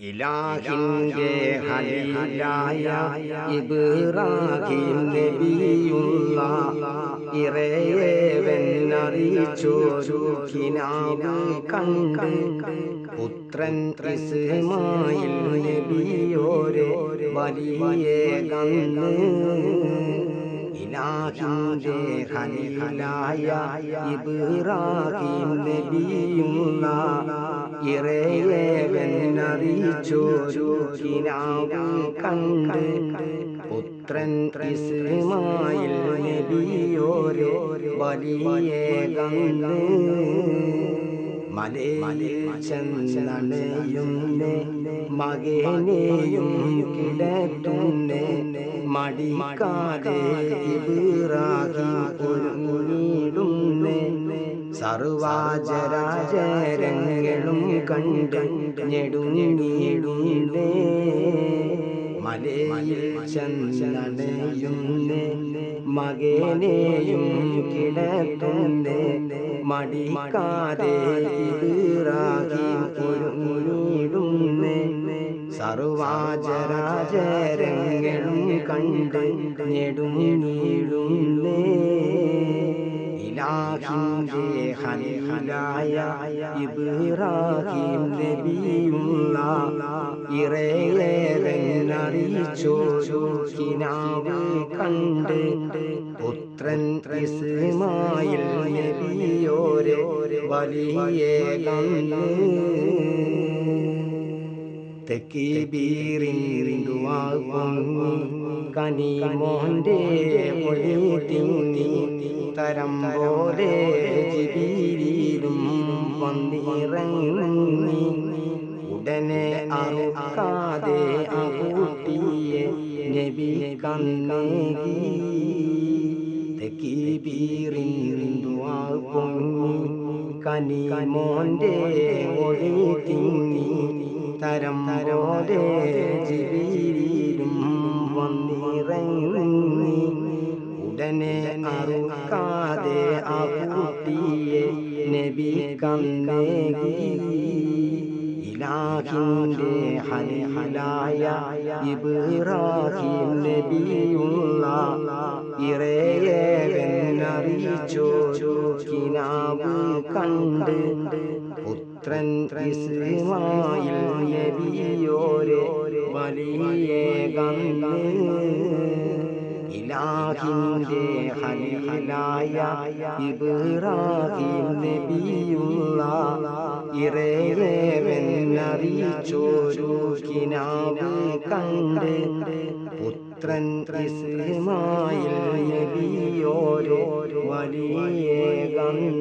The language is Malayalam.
ഇലാഹിന്റെ ഹലീലായ ഇബ്രാഹിം നബിയുള്ള ഇറയേവനറിയിച്ചോരു കിനാവ് കണ്ട് പുത്രൻ ഇസ്മായിൽ നബിയോരെ വലിയ കന്ന് ഇലാഹിന്റെ ഖലീലായ ഇബ്രാഹിം നബിയുള്ള ഇറയേവനറിയിച്ചോരു കിനാവ് കണ്ട് പുത്രൻ ഇസ്മായിൽ നബിയോരെ വലിയ കണ്ട് മലയിൽ ചെന്നണയുന്നേ മകനെയും കിടത്തുന്നേ മടിക്കാതെ ഇബ്രാഹിം ഒരുങ്ങിടുന്നേ സർവാചരാചരങ്ങളും കണ്ട് ഞെടുങ്ങിടുന്നേ മലയിൽ ചെന്നണയുന്നേ മകനെയും കിടത്തുന്നേ മടിക്കാതെ ഇബ്രാഹിം ഒരുങ്ങിടുന്നേ സർവാചരാചരങ്ങളും കണ്ട് ഞെടുങ്ങിടുന്നേ ഇലാഹിന്റെ ഹലായ ഇബ്രാഹിം നബിയുള്ള ഇറയേവനറിയിച്ചോരു കിനാവ് കണ്ട് പുത്രൻ ഇസ്മായിൽ നബിയോരെ വലിയ കന്ന് തെക്കീബീറിന്തുവാങ്ങി കനി മോഹന്റെ പൊളി തിങ്ങി തരം പോലെ ജിബീരിലും വന്നിറങ്ങി. ഉടനെ അറുക്കാതെ അകൂട്ടിയെ നബി തെക്കീബീറിന്തുവാങ്ങി കനി മോന്റെ ഒളി തിങ്ങി തരം പോലെ ജിബീരിലും ഇലാഹിന്റെ ഹലായ ഇബ്രാഹിം നബിയുള്ള ഇറയേവനറിയിച്ചോരു കിനാവ് കണ്ട് പുത്രൻ ഇസ്മായിൽ ഇലാഹിന്റെ ഹലായ ഇബ്രാഹിം നബിയുള്ള ഇറയേവനറിയിച്ചോരു കിനാവ് കണ്ട് പുത്രൻ ഇസ്മായിൽ നബിയോരോ വലിയ കന്ന്